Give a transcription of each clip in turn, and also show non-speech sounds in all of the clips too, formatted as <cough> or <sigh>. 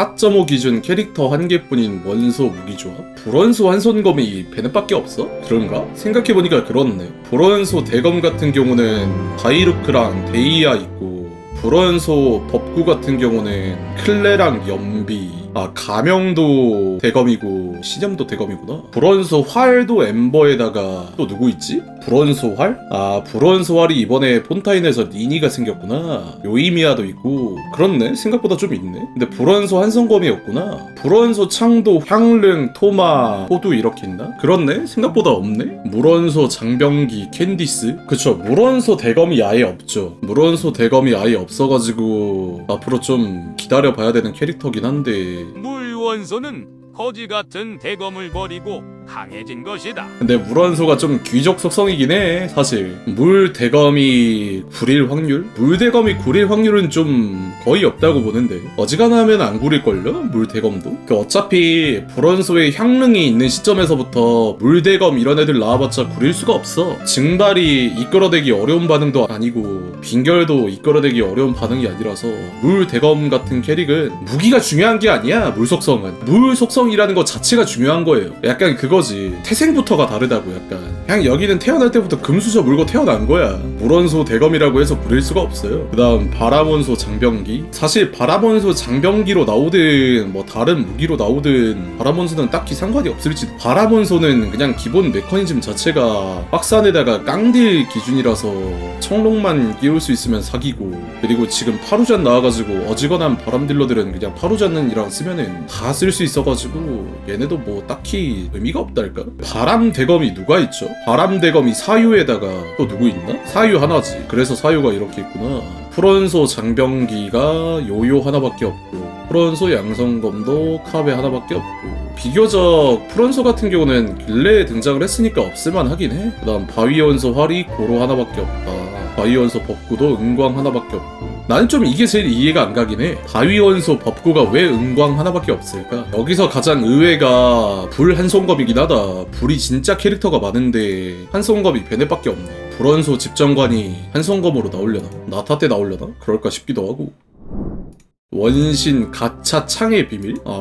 4.5 기준 캐릭터 한 개뿐인 원소 무기조합? 불원소 한손검이 베넷밖에 없어? 그런가? 생각해보니까 그렇네. 불원소 대검 같은 경우는 바이루크랑 데이아 있고 불원소 법구 같은 경우는 클레랑 연비 아 가명도 대검이고 시점도 대검이구나. 불원소 활도 엠버에다가 또 누구 있지? 불원소 활? 아 불원소 활이 이번에 폰타인에서 니니가 생겼구나. 요이미아도 있고. 그렇네. 생각보다 좀 있네. 근데 불원소 한성검이었구나. 불원소 창도 향릉 토마 호두 이렇게 있나? 그렇네. 생각보다 없네. 물원소 장병기 캔디스. 그쵸. 물원소 대검이 아예 없죠. 물원소 대검이 아예 없어가지고 앞으로 좀 기다려봐야 되는 캐릭터긴 한데 물원소는 거지 같은 대검을 버리고 강해진 것이다. 근데 물원소가 좀 귀족 속성이긴 해 사실 물 대검이 구릴 확률? 물 대검이 구릴 확률은 좀 거의 없다고 보는데 어지간하면 안 구릴걸요? 물 대검도? 그 어차피 불원소에 향릉이 있는 시점에서부터 물 대검 이런 애들 나와봤자 구릴 수가 없어 증발이 이끌어대기 어려운 반응도 아니고 빈결도 이끌어대기 어려운 반응이 아니라서 물 대검 같은 캐릭은 무기가 중요한 게 아니야 물 속성은 물 속성이라는 것 자체가 중요한 거예요 약간 그거 지. 태생부터가 다르다고 약간. 그냥 여기는 태어날 때부터 금수저 물고 태어난 거야. 물원소 대검이라고 해서 부릴 수가 없어요. 그 다음 바람원소 장병기. 사실 바람원소 장병기로 나오든 뭐 다른 무기로 나오든 바람원소는 딱히 상관이 없을지도 바람원소는 그냥 기본 메커니즘 자체가 박스 안에다가 깡딜 기준이라서 청록만 끼울 수 있으면 사기고. 그리고 지금 파루잔 나와가지고 어지간한 바람딜러들은 그냥 파루잔이랑 쓰면은 다 쓸 수 있어가지고 얘네도 뭐 딱히 의미가 없 달까? 바람 대검이 누가 있죠? 바람 대검이 사유에다가 또 누구 있나? 사유 하나지. 그래서 사유가 이렇게 있구나. 프론소 장병기가 요요 하나밖에 없고 프론소 양성검도 카베 하나밖에 없고 비교적 프론소 같은 경우는 근래에 등장을 했으니까 없을만 하긴 해. 그 다음 바위원소 활이 고로 하나밖에 없다. 바위원소 법구도 은광 하나밖에 없고 나는 좀 이게 제일 이해가 안 가긴 해. 바위원소 법구가 왜 은광 하나밖에 없을까? 여기서 가장 의외가 불 한손검이긴 하다. 불이 진짜 캐릭터가 많은데 한손검이 베넷밖에 없네. 불원소 집정관이 한손검으로 나오려나? 나타 때 나오려나? 그럴까 싶기도 하고. 원신 가차 창의 비밀? 아, 야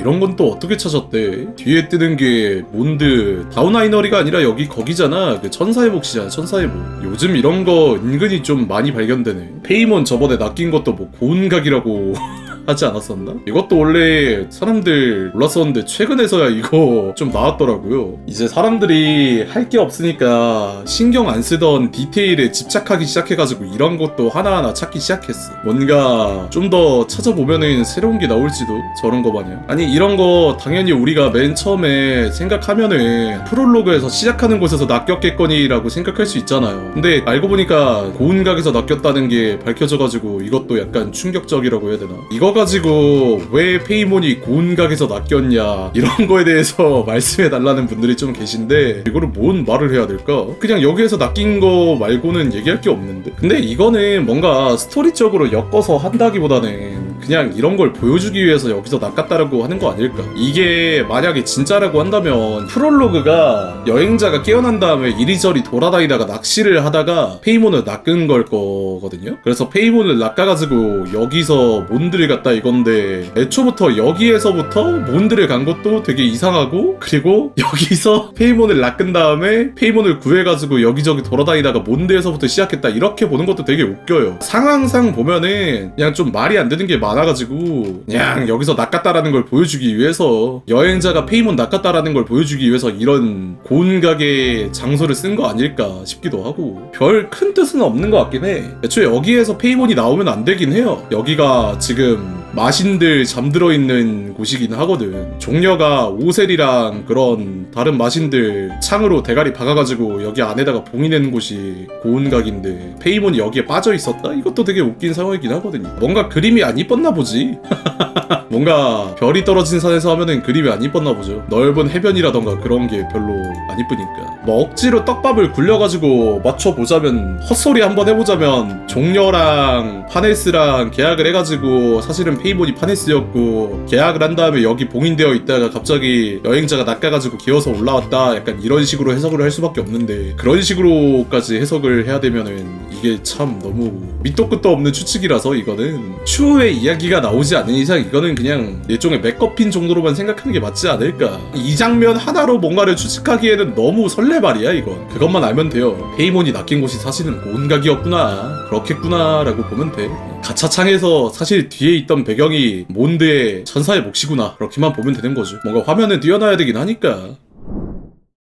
이런 건 또 어떻게 찾았대? 뒤에 뜨는 게 몬드 다운아이너리가 아니라 여기 거기잖아. 그 천사의 몫이잖아. 천사의 몫. 요즘 이런 거 은근히 좀 많이 발견되네. 페이몬 저번에 낚인 것도 뭐 고운각이라고. <laughs> 하지 않았었나? 이것도 원래 사람들 몰랐었는데 최근에서야 이거 <laughs> 좀 나왔더라고요. 이제 사람들이 할 게 없으니까 신경 안 쓰던 디테일에 집착하기 시작해가지고 이런 것도 하나하나 찾기 시작했어. 뭔가 좀 더 찾아보면은 새로운 게 나올지도 저런 거 마냥. 아니 이런 거 당연히 우리가 맨 처음에 생각하면은 프롤로그에서 시작하는 곳에서 낚였겠거니라고 생각할 수 있잖아요. 근데 알고 보니까 고운각에서 낚였다는 게 밝혀져가지고 이것도 약간 충격적이라고 해야 되나? 이거 가지고 왜 페이몬이 고운 각에서 낚였냐 이런 거에 대해서 <laughs> 말씀해 달라는 분들이 좀 계신데 이거를 뭔 말을 해야 될까? 그냥 여기에서 낚인 거 말고는 얘기할 게 없는데 근데 이거는 뭔가 스토리적으로 엮어서 한다기보다는 그냥 이런 걸 보여주기 위해서 여기서 낚았다라고 하는 거 아닐까? 이게 만약에 진짜라고 한다면 프롤로그가 여행자가 깨어난 다음에 이리저리 돌아다니다가 낚시를 하다가 페이몬을 낚은 걸 거거든요. 그래서 페이몬을 낚아가지고 여기서 몬드를 갔다 이건데 애초부터 여기에서부터 몬드를 간 것도 되게 이상하고 그리고 여기서 <laughs> 페이몬을 낚은 다음에 페이몬을 구해가지고 여기저기 돌아다니다가 몬드에서부터 시작했다 이렇게 보는 것도 되게 웃겨요. 상황상 보면은 그냥 좀 말이 안 되는 게 많아 가지고 그냥 여기서 낚았다라는 걸 보여주기 위해서 여행자가 페이몬 낚았다라는 걸 보여주기 위해서 이런 고운각의 장소를 쓴 거 아닐까 싶기도 하고 별 큰 뜻은 없는 것 같긴 해. 애초에 여기에서 페이몬이 나오면 안 되긴 해요. 여기가 지금 마신들 잠들어 있는 곳이긴 하거든. 종려가 오셀이랑 그런 다른 마신들 창으로 대가리 박아가지고 여기 안에다가 봉인하는 곳이 고운각인데 페이몬이 여기에 빠져 있었다? 이것도 되게 웃긴 상황이긴 하거든요. 뭔가 그림이 안 이뻤나 보지. <laughs> 뭔가 별이 떨어진 산에서 하면은 그림이 안 이뻤나 보죠. 넓은 해변이라던가 그런 게 별로 안 이쁘니까. 뭐 억지로 떡밥을 굴려가지고 맞춰보자면 헛소리 한번 해보자면 종려랑 파네스랑 계약을 해가지고 사실은 페이몬이 파네스였고 계약을 한 다음에 여기 봉인되어 있다가 갑자기 여행자가 낚아가지고 기어서 올라왔다 약간 이런 식으로 해석을 할 수밖에 없는데 그런 식으로까지 해석을 해야 되면은 이게 참 너무 밑도 끝도 없는 추측이라서 이거는 추후에 이야기가 나오지 않는 이상 이거는 그냥 일종의 맥커핀 정도로만 생각하는 게 맞지 않을까. 이 장면 하나로 뭔가를 추측하기에는 너무 설레발이야 이건. 그것만 알면 돼요. 페이몬이 낚인 곳이 사실은 고운각이었구나. 그렇겠구나 라고 보면 돼 가차창에서 사실 뒤에 있던 배경이 몬드의 천사의 몫이구나. 그렇게만 보면 되는 거죠. 뭔가 화면에 띄어놔야 되긴 하니까.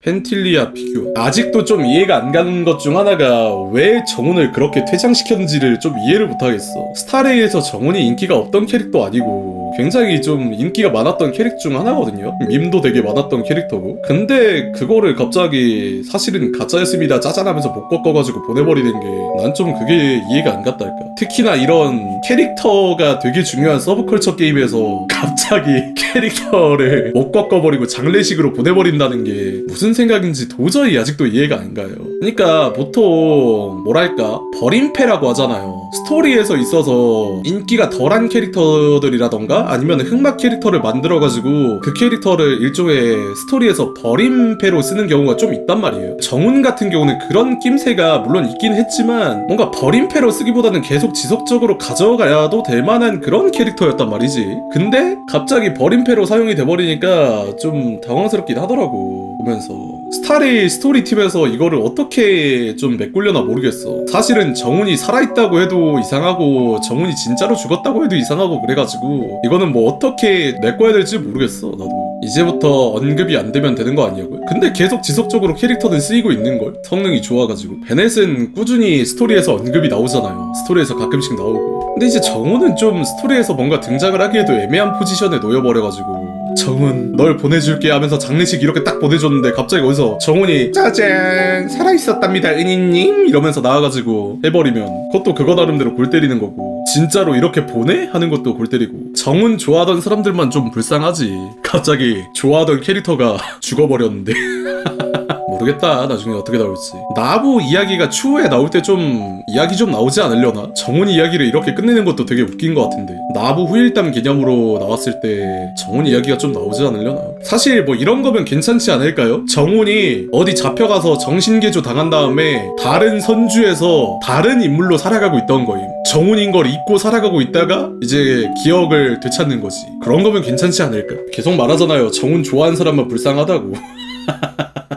펜틸리아 피규어. 아직도 좀 이해가 안 가는 것 중 하나가 왜 정훈을 그렇게 퇴장시켰는지를 좀 이해를 못하겠어. 스타레이에서 정훈이 인기가 없던 캐릭터 아니고 굉장히 좀 인기가 많았던 캐릭 중 하나거든요 밈도 되게 많았던 캐릭터고 근데 그거를 갑자기 사실은 가짜였습니다 짜잔하면서 못 꺾어가지고 보내버리는 게 난 좀 그게 이해가 안 갔달까 특히나 이런 캐릭터가 되게 중요한 서브컬처 게임에서 <laughs> 갑자기 캐릭터를 못 꺾어버리고 장례식으로 보내버린다는 게 무슨 생각인지 도저히 아직도 이해가 안 가요. 그러니까 보통 뭐랄까 버림패라고 하잖아요. 스토리에서 있어서 인기가 덜한 캐릭터들이라던가 아니면 흑막 캐릭터를 만들어가지고 그 캐릭터를 일종의 스토리에서 버림패로 쓰는 경우가 좀 있단 말이에요. 정훈 같은 경우는 그런 낌새가 물론 있긴 했지만 뭔가 버림패로 쓰기보다는 계속 지속적으로 가져가야도 될 만한 그런 캐릭터였단 말이지. 근데 갑자기 버림패로 사용이 돼버리니까 좀 당황스럽긴 하더라고 보면서 스타레이 스토리 팀에서 이거를 어떻게 좀 메꾸려나 모르겠어. 사실은 정훈이 살아있다고 해도 이상하고 정훈이 진짜로 죽었다고 해도 이상하고 그래가지고 이거는 뭐 어떻게 메꿔야 될지 모르겠어 나도. 이제부터 언급이 안 되면 되는 거 아니냐고요? 근데 계속 지속적으로 캐릭터는 쓰이고 있는 걸 성능이 좋아가지고 베넷은 꾸준히 스토리에서 언급이 나오잖아요. 스토리에서 가끔씩 나오고. 근데 이제 정훈은 좀 스토리에서 뭔가 등장을 하기에도 애매한 포지션에 놓여버려가지고 정훈 널 보내줄게 하면서 장례식 이렇게 딱 보내줬는데 갑자기 어디서 정훈이 짜잔 살아있었답니다 은희님? 이러면서 나와가지고 해버리면 그것도 그거 나름대로 골 때리는 거고. 진짜로 이렇게 보내? 하는 것도 골 때리고. 정훈 좋아하던 사람들만 좀 불쌍하지. 갑자기 좋아하던 캐릭터가 <laughs> 죽어버렸는데 <laughs> 모르겠다 나중에 어떻게 나올지 나부 이야기가 추후에 나올 때 좀 이야기 좀 나오지 않으려나? 정훈 이야기를 이렇게 끝내는 것도 되게 웃긴 것 같은데 나부 후일담 개념으로 나왔을 때 정훈 이야기가 좀 나오지 않으려나? 사실 뭐 이런 거면 괜찮지 않을까요? 정훈이 어디 잡혀가서 정신개조 당한 다음에 다른 선주에서 다른 인물로 살아가고 있던 거임 정훈인 걸 잊고 살아가고 있다가 이제 기억을 되찾는 거지 그런 거면 괜찮지 않을까? 계속 말하잖아요 정훈 좋아하는 사람만 불쌍하다고 <laughs>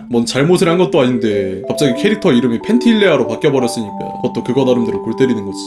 뭔 잘못을 한 것도 아닌데 갑자기 캐릭터 이름이 펜틸레아로 바뀌어버렸으니까 그것도 그거 나름대로 골 때리는 거지